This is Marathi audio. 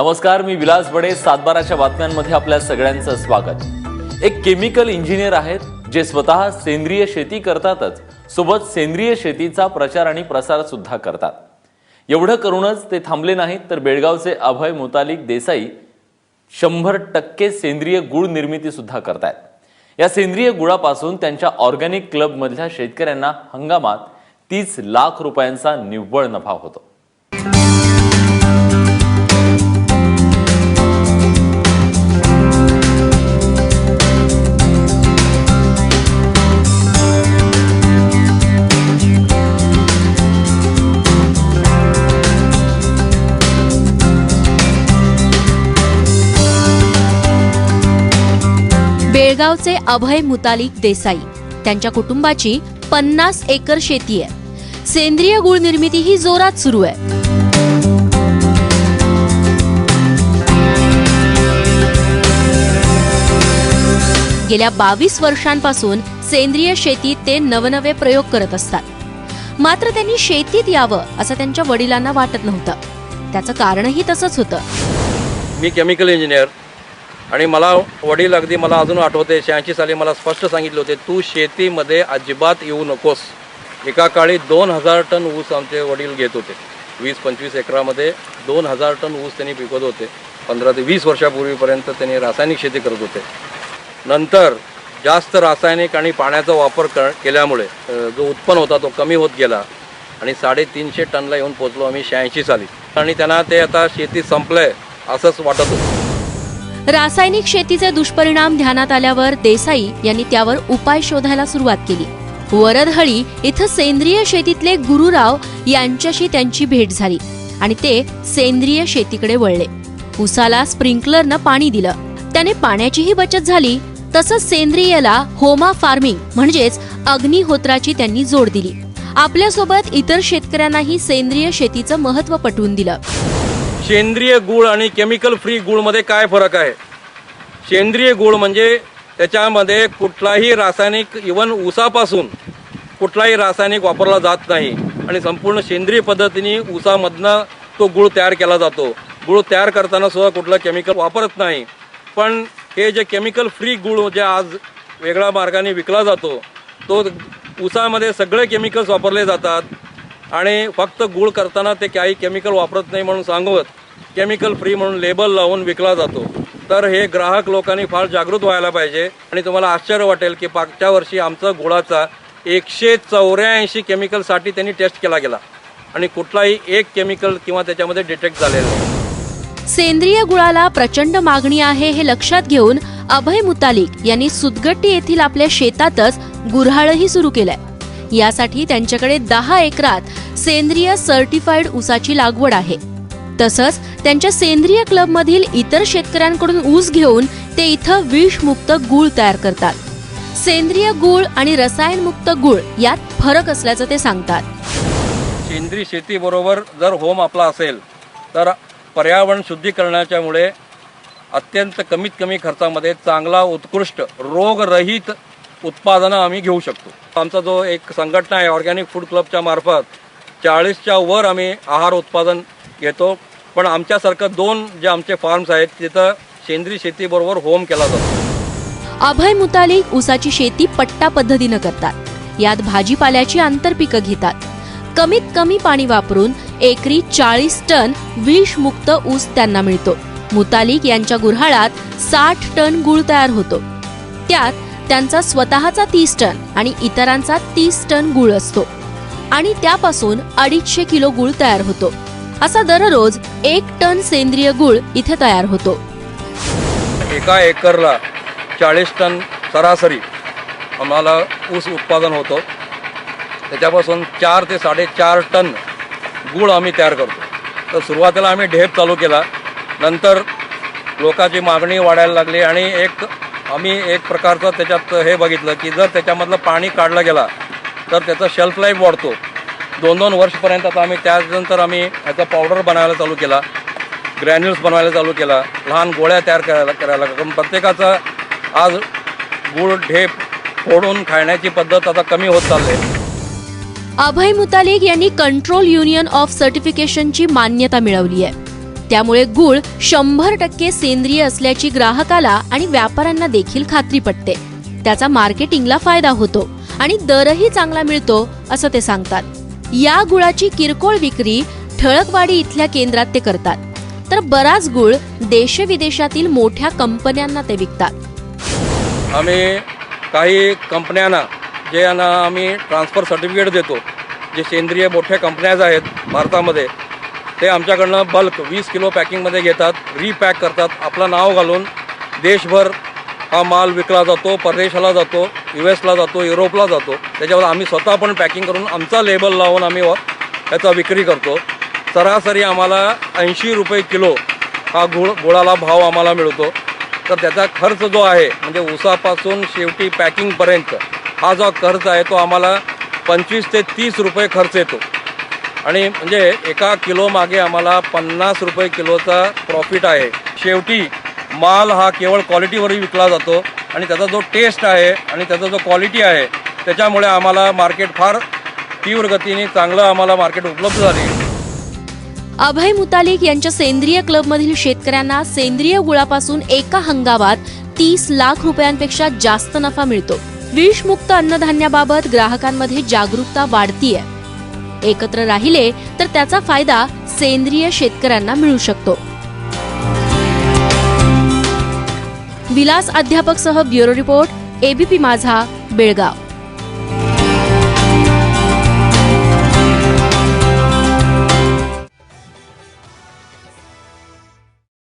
नमस्कार मी विलास बडे सातबाराच्या बातम्यांमध्ये आपल्या सगळ्यांचं स्वागत. एक केमिकल इंजिनियर आहेत जे स्वतः सेंद्रिय शेती करतातच सोबत सेंद्रिय शेतीचा प्रचार आणि प्रसार सुद्धा करतात. एवढं करूनच ते थांबले नाहीत तर बेळगावचे अभय मुतालिक देसाई शंभर टक्के सेंद्रिय गुळ निर्मिती सुद्धा करतायत. या सेंद्रिय गुळापासून त्यांच्या ऑर्गॅनिक क्लबमधल्या शेतकऱ्यांना हंगामात तीस लाख रुपयांचा निव्वळ नफा होतो. बेळगावचे अभय मुतालिक देसाई. त्यांच्या कुटुंबाची पन्नास एकर शेती आहे. सेंद्रिय गुळ निर्मिती ही जोरात सुरू आहे. गेल्या बावीस वर्षांपासून सेंद्रिय शेतीत ते नवनवे प्रयोग करत असतात. मात्र त्यांनी शेतीत यावं असं त्यांच्या वडिलांना वाटत नव्हतं. त्याचं कारणही तसंच होतं. मी केमिकल इंजिनियर आणि मला वडील अगदी मला अजून आठवते शहाऐंशी साली मला स्पष्ट सांगितले होते तू शेतीमध्ये अजिबात येऊ नकोस. एका काळी दोन हजार टन ऊस आमचे वडील घेत होते. वीस पंचवीस एकरामध्ये दोन हजार टन ऊस त्यांनी पिकवत होते. पंधरा ते वीस वर्षापूर्वीपर्यंत त्यांनी रासायनिक शेती करत होते. नंतर जास्त रासायनिक आणि पाण्याचा वापर कर केल्यामुळे जो उत्पन्न होता तो कमी होत गेला आणि साडेतीनशे टनला येऊन पोचलो आम्ही शहाऐंशी साली. आणि त्यांना ते आता शेती संपलंय असंच वाटत होतं. रासायनिक शेतीचे दुष्परिणाम ध्यानात आल्यावर देसाई यांनी त्यावर उपाय शोधायला सुरुवात केली. वरदहळी इथं सेंद्रिय शेतीतले गुरुराव यांच्याशी त्यांची भेट झाली आणि ते सेंद्रिय शेतीकडे वळले. उसाला स्प्रिंकलरनं पाणी दिलं. त्याने पाण्याचीही बचत झाली. तसंच सेंद्रियला होमा फार्मिंग म्हणजेच अग्निहोत्राची त्यांनी जोड दिली. आपल्यासोबत इतर शेतकऱ्यांनाही सेंद्रिय शेतीचं महत्त्व पटवून दिलं. सेंद्रिय गूळ आणि केमिकल फ्री गूळमध्ये काय फरक आहे? सेंद्रिय गूळ म्हणजे त्याच्यामध्ये कुठलाही रासायनिक इवन ऊसापासून कुठलाही रासायनिक वापरला जात नाही. आणि संपूर्ण सेंद्रिय पद्धतीने ऊसामधनं तो गूळ तयार केला जातो. गूळ तयार करताना सुद्धा कुठलं केमिकल वापरत नाही. पण हे जे केमिकल फ्री गूळ जे आज वेगळ्या मार्गाने विकला जातो तो ऊसामध्ये सगळे केमिकल्स वापरले जातात. आणि फक्त गूळ करताना ते काही केमिकल वापरत नाही म्हणून सांगवत केमिकल फ्री म्हणून लेबल लावून विकला जातो. तर हे ग्राहक लोकांनी फार जागृत व्हायला पाहिजे आणि तुम्हाला आश्चर्य वाटेल की मागच्या वर्षी आमचा गुळाचा एकशे चौऱ्याऐंशी केमिकलसाठी त्यांनी टेस्ट केला गेला. आणि कुठलाही एक केमिकल किंवा त्याच्यामध्ये डिटेक्ट झालेला नाही. सेंद्रिय गुळाला प्रचंड मागणी आहे हे लक्षात घेऊन अभय मुतालिक यांनी सुदगट्टी येथील आपल्या शेतातच गुऱ्हाळही सुरू केलंय. यासाठी त्यांच्याकडे दहा एकरात सेंद्रिय सर्टिफाईड ऊसाची लागवड आहे. तसंच त्यांच्या सेंद्रिय क्लबमधील इतर शेतकऱ्यांकडून ऊस घेऊन ते इथं विषमुक्त गूळ तयार करतात. सेंद्रिय गूळ आणि रसायनमुक्त गूळ यात फरक असल्याचं ते सांगतात. सेंद्रिय शेतीबरोबर जर होम आपला असेल तर पर्यावरण शुद्धीकरणाच्यामुळे अत्यंत कमीत कमी खर्चामध्ये चांगला उत्कृष्ट रोगरहित उत्पादनं आम्ही घेऊ शकतो. आमचा जो एक संघटना आहे ऑर्गॅनिक फूड क्लबच्या मार्फत चाळीसच्या वर आम्ही आहार उत्पादन घेतो. पण आमच्यासारखं दोन जे आमचे फार्म्स आहेत तिथं सेंद्रिय शेतीबरोबर होम केला जातो. अभय मुतालिक ऊसाची शेती पट्टा पद्धतीनं करतात. यात भाजीपाल्याची आंतरपिकं घेतात. कमीत कमी पाणी वापरून एकरी चाळीस टन विषमुक्त ऊस त्यांना मिळतो. मुतालिक यांच्या गुऱ्हाळात साठ टन गुळ तयार होतो. त्यात त्यांचा स्वतःचा तीस टन आणि इतरांचा तीस टन गुळ असतो. आणि त्यापासून अडीचशे किलो गुळ तयार होतो. असा दररोज एक टन सेंद्रिय गुळ इथे तयार होतो. एका एकरला चाळीस टन सरासरी आम्हाला ऊस उत्पादन होतो. त्याच्यापासून चार ते साडेचार टन गूळ आम्ही तयार करतो. तर सुरुवातीला आम्ही ढेप चालू केला. नंतर लोकांची मागणी वाढायला लागली आणि एक आम्ही एक प्रकारचं त्याच्यात हे बघितलं की जर त्याच्यामधलं पाणी काढलं गेला तर त्याचा शेल्फ लाईफ वाढतो. दोन दोन वर्षपर्यंत आता आम्ही त्यानंतर आम्ही याचा पावडर बनवायला चालू केला. ग्रॅन्युल्स बनवायला चालू केला. लहान गोळ्या तयार करायला करायला लागल्या. कारण प्रत्येकाचा आज गूळ ढेप फोडून खाण्याची पद्धत आता कमी होत चालली आहे. अभय मुतालिक यांनी कंट्रोल युनियन ऑफ सर्टिफिकेशनची मान्यता मिळवली आहे. त्यामुळे गुळ शंभर टक्के सेंद्रिय असल्याची ग्राहकाला आणि व्यापाऱ्यांना देखील खात्री पटते. त्याचा मार्केटिंगला फायदा होतो आणि दरही चांगला मिळतो असं ते सांगतात. या गुळाची किरकोळ विक्री ठळकवाडी इथल्या केंद्रात ते करतात. तर बराच गुळ देशविदेशातील मोठ्या कंपन्यांना ते विकतात. आम्ही काही कंपन्यांना जे यांना आम्ही ट्रान्सफर सर्टिफिकेट देतो जे सेंद्रिय मोठ्या कंपन्याज आहेत भारतामध्ये ते आमच्याकडनं बल्क वीस किलो पॅकिंगमध्ये घेतात रिपॅक करतात आपलं नाव घालून देशभर हा माल विकला जातो परदेशाला जातो यू एसला जातो युरोपला जातो. त्याच्यावर आम्ही स्वतः पण पॅकिंग करून आमचा लेबल लावून आम्ही व- याचा विक्री करतो. सरासरी आम्हाला ऐंशी रुपये किलो हा गुळ गुळाला भाव आम्हाला मिळतो. तर त्याचा खर्च जो आहे म्हणजे ऊसापासून शेवटी पॅकिंगपर्यंत हा जो खर्च आहे तो आम्हाला पंचवीस ते तीस रुपये खर्च येतो. आणि म्हणजे एका किलोमागे आम्हाला पन्नास रुपये किलोचा प्रॉफिट आहे. शेवटी माल हा केवळ क्वालिटीवरही विकला जातो आणि त्याचा जो टेस्ट आहे आणि त्याचा जो क्वालिटी आहे त्याच्यामुळे आम्हाला मार्केट फार तीव्र गतीने चांगलं आम्हाला मार्केट उपलब्ध झाले. अभय मुतालिक यांच्या सेंद्रिय क्लबमधील शेतकऱ्यांना सेंद्रिय गुळापासून एका हंगामात तीस लाख रुपयांपेक्षा जास्त नफा मिळतो. विषमुक्त अन्नधान्याबाबत ग्राहकांमध्ये जागरूकता वाढतीये. एकत्र राहिले तर त्याचा फायदा सेंद्रिय शेतकऱ्यांना मिळू शकतो. विलास अध्यापक सह bureau report ABP Majha Belgaum.